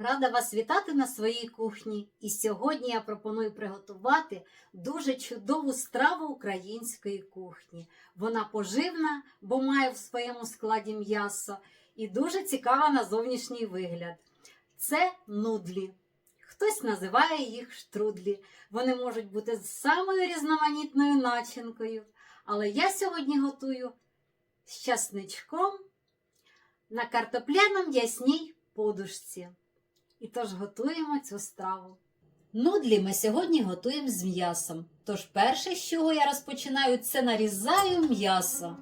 Рада вас вітати на своїй кухні. І сьогодні я пропоную приготувати дуже чудову страву української кухні. Вона поживна, бо має в своєму складі м'ясо і дуже цікава на зовнішній вигляд. Це нудлі. Хтось називає їх штрудлі. Вони можуть бути з самою різноманітною начинкою. Але я сьогодні готую з часничком на картопляному ясній подушці. І тож готуємо цю страву. Нудлі ми сьогодні готуємо з м'ясом. Тож перше, з чого я розпочинаю, це нарізаю м'ясо.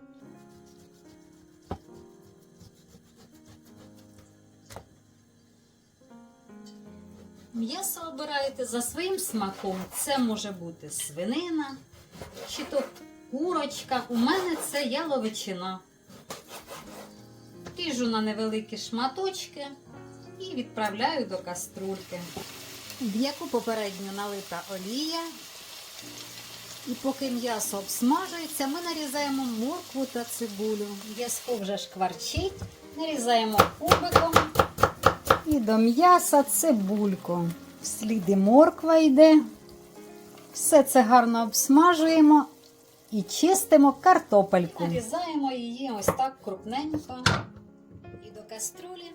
М'ясо обираєте за своїм смаком. Це може бути свинина чи то курочка. У мене це яловичина. Ріжу на невеликі шматочки і відправляю до каструльки, в яку попередньо налита олія. І поки м'ясо обсмажується, ми нарізаємо моркву та цибулю. М'ясо вже шкварчить, нарізаємо кубиком. І до м'яса цибульку. Вслід і морква йде. Все це гарно обсмажуємо і чистимо картопельку. Нарізаємо її ось так крупненько і до каструлі.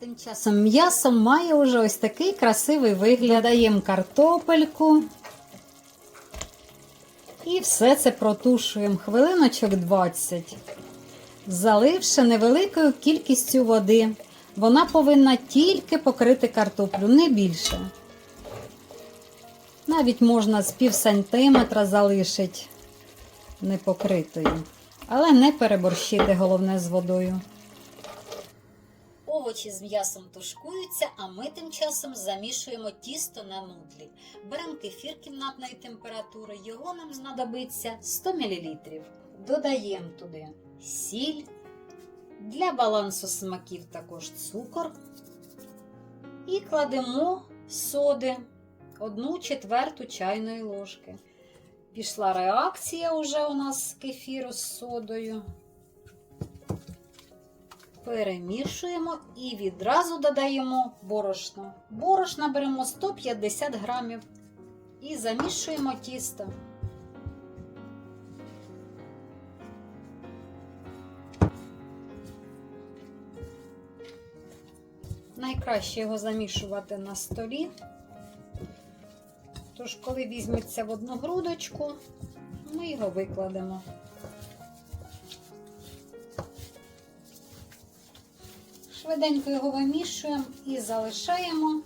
Тим часом м'ясо має вже ось такий красивий вигляд. Даємо картопельку. І все це протушуємо хвилиночок 20, заливши невеликою кількістю води. Вона повинна тільки покрити картоплю, не більше. Навіть можна з пів сантиметра залишити непокритою. Але не переборщити головне з водою. Овочі з м'ясом тушкуються, а ми тим часом замішуємо тісто на нудлі. Беремо кефір кімнатної температури, його нам знадобиться 100 мл. Додаємо туди сіль, для балансу смаків також цукор. І кладемо соди 1 четверту чайної ложки. Пішла реакція уже у нас з кефіру з содою перемішуємо і відразу додаємо борошно. Борошна беремо 150 грамів і замішуємо тісто. Найкраще його замішувати на столі. Тож, коли візьметься в одну грудочку, ми його викладемо. Швиденько його вимішуємо і залишаємо,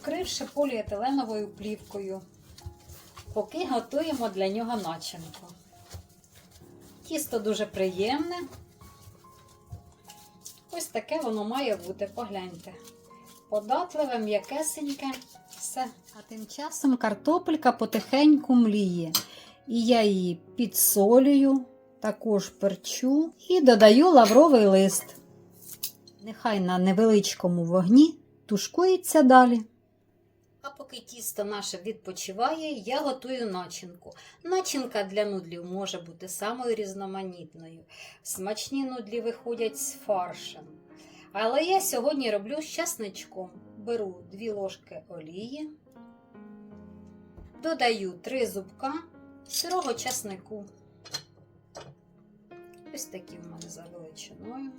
вкривши поліетиленовою плівкою, поки готуємо для нього начинку. Тісто дуже приємне. Ось таке воно має бути, погляньте. Податливе, м'якесеньке, все. А тим часом картопелька потихеньку мліє. І я її підсолюю також перчу і додаю лавровий лист. Нехай на невеличкому вогні тушкується далі. А поки тісто наше відпочиває, я готую начинку. Начинка для нудлів може бути самою різноманітною. Смачні нудлі виходять з фаршем. Але я сьогодні роблю з часничком. Беру 2 ложки олії, додаю 3 зубка сирого часнику. Ось такі в мене за величиною.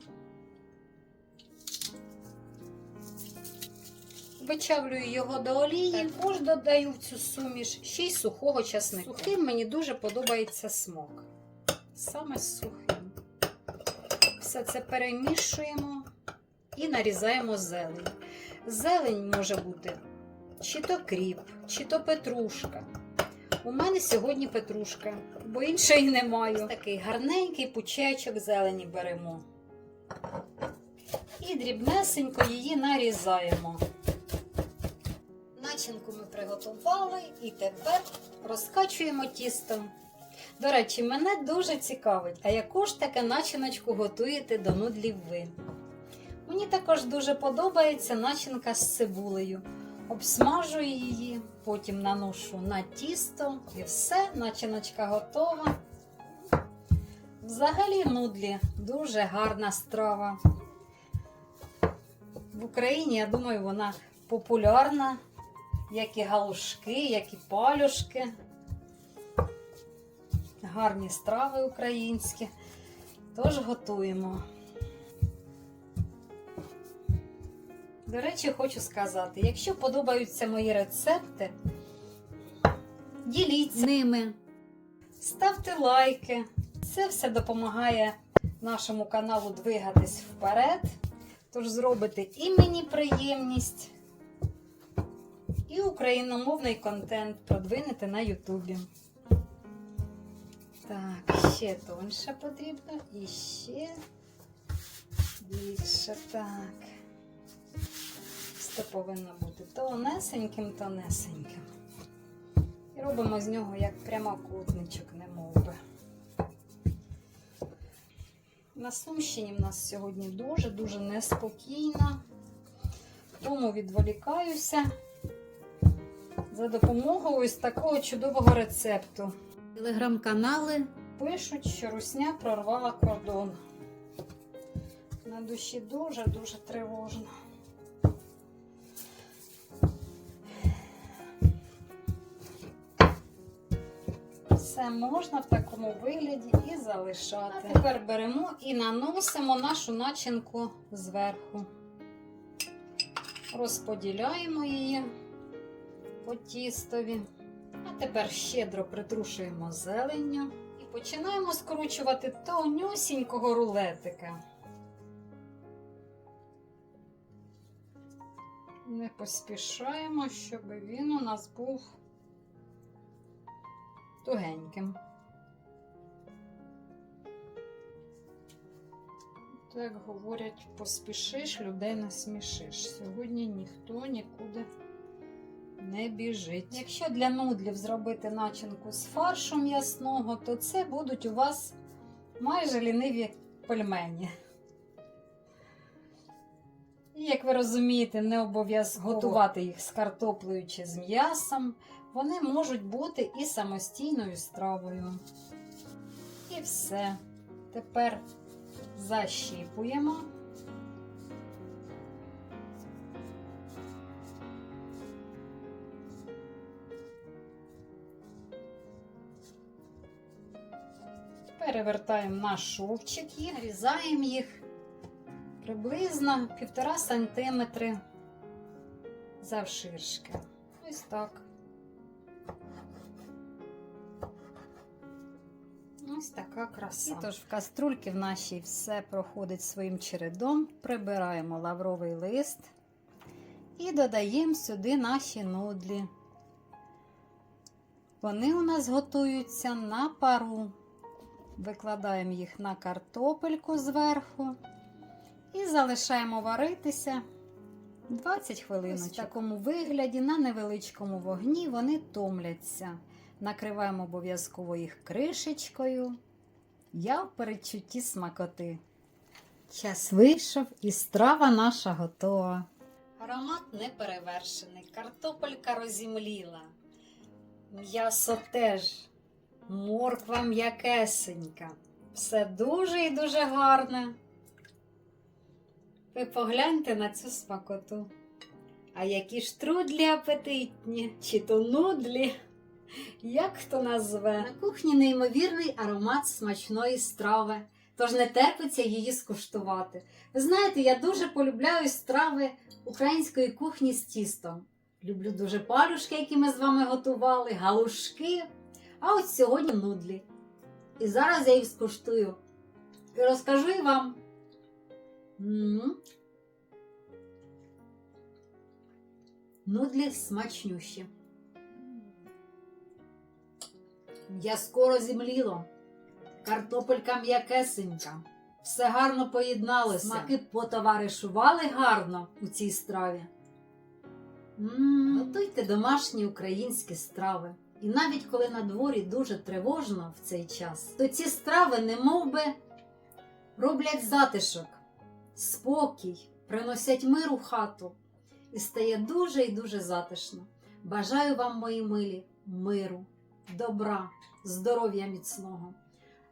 Вичавлюю його до олії, також додаю в цю суміш ще й сухого часнику. Сухим мені дуже подобається смак. Саме з сухим. Все це перемішуємо і нарізаємо зелень. Зелень може бути чи то кріп, чи то петрушка. У мене сьогодні петрушка, бо іншої не маю. Такий гарненький пучечок зелені беремо. І дрібнесенько її нарізаємо. Начинку ми приготували і тепер розкачуємо тістом. До речі, мене дуже цікавить, а яку ж таке начиночку готуєте до нудлів ви? Мені також дуже подобається начинка з цибулею. Обсмажую її, потім наношу на тісто і все, начиночка готова. Взагалі нудлі дуже гарна страва. В Україні, я думаю, вона популярна, як і галушки, як і палюшки. Гарні страви українські. Тож готуємо. До речі, хочу сказати, якщо подобаються мої рецепти, діліться ними, ставте лайки. Це все допомагає нашому каналу двигатись вперед. Тож зробите і мені приємність, і україномовний контент продвинете на Ютубі. Так, ще тоньше потрібно і ще більше. Так. Це повинно бути тонесеньким, тонесеньким. І робимо з нього як прямокутничок, не би. На Сумщині в нас сьогодні дуже-дуже неспокійно, тому відволікаюся за допомогою ось такого чудового рецепту. Телеграм-канали пишуть, що русня прорвала кордон. На душі дуже-дуже тривожно. Все можна в такому вигляді і залишати. А тепер беремо і наносимо нашу начинку зверху. Розподіляємо її по тістові. А тепер щедро притрушуємо зеленню і починаємо скручувати тонюсінького рулетика. Не поспішаємо, щоб він у нас був тугеньким. Так говорять, поспішиш, людей не смішиш. Сьогодні ніхто нікуди не біжить. Якщо для нудлів зробити начинку з фаршу м'ясного, то це будуть у вас майже ліниві пельмені. І, як ви розумієте, не обов'язково готувати їх з картоплею чи з м'ясом. Вони можуть бути і самостійною стравою. І все. Тепер защіпуємо. Перевертаємо на шовчик і нарізаємо їх приблизно 1,5 см завширшки. Ось так. Ось така краса. І тож в каструльки в нашій все проходить своїм чередом. Прибираємо лавровий лист і додаємо сюди наші нудлі. Вони у нас готуються на пару. Викладаємо їх на картопельку зверху і залишаємо варитися 20 хвилиночок. В такому вигляді на невеличкому вогні вони томляться. Накриваємо обов'язково їх кришечкою. Я в передчутті смакоти. Час вийшов і страва наша готова. Аромат неперевершений, картопелька розімліла. М'ясо теж, морква м'якесенька. Все дуже і дуже гарне. Ви погляньте на цю смакоту. А які ж трудлі апетитні, чи то нудлі. Як хто назве? На кухні неймовірний аромат смачної страви, тож не терпиться її скуштувати. Ви знаєте, я дуже полюбляю страви української кухні з тістом. Люблю дуже палюшки, які ми з вами готували, галушки. А от сьогодні нудлі. І зараз я їх скуштую. І розкажу вам. М-м. Нудлі смачнющі. М'язко розімліло, картопелька м'якесенька. Все гарно поєдналося. Смаки потоваришували гарно у цій страві. М-м, Готуйте домашні українські страви. І навіть коли на дворі дуже тривожно в цей час, то ці страви не би роблять затишок, спокій, приносять мир у хату. І стає дуже і дуже затишно. Бажаю вам, мої милі, миру добра, здоров'я міцного.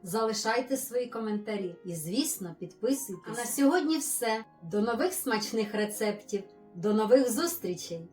залишайте свої коментарі і, звісно, підписуйтесь. А на сьогодні все. До нових смачних рецептів, до нових зустрічей!